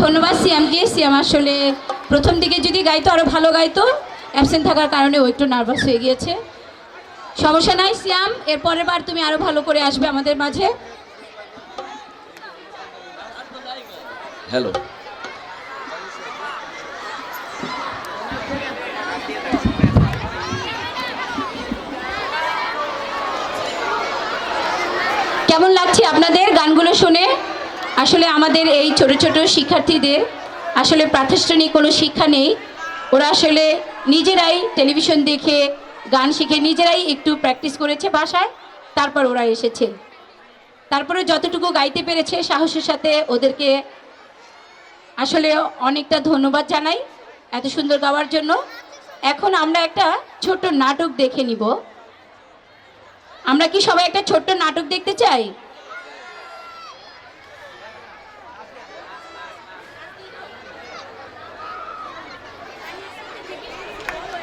সিয়ামকে সিয়াম আসলে প্রথম দিকে যদি গাইতো আরও ভালো গাইতো। অ্যাবসেন্ট থাকার কারণে ও একটু নার্ভাস হয়ে গিয়েছে। সমস্যা নাই সিয়াম এর পরের বার তুমি আরও ভালো করে আসবে আমাদের মাঝে। হ্যালো কেমন লাগছে আপনাদের গানগুলো শুনে? আসলে আমাদের এই ছোট ছোট শিক্ষার্থীদের আসলে প্রাতিষ্ঠানিক কোনো শিক্ষা নেই। ওরা আসলে নিজেরাই টেলিভিশন দেখে, গান শিখে নিজেরাই একটু প্র্যাকটিস করেছে বাসায়, তারপর ওরা এসেছে। তারপরে যতটুকু গাইতে পেরেছে সাহসের সাথে ওদেরকে আসলে অনেকটা ধন্যবাদ জানাই এত সুন্দর গাওয়ার জন্য। এখন আমরা একটা ছোট্ট নাটক দেখে নিব। আমরা কি সবাই একটা ছোট্ট নাটক দেখতে চাই?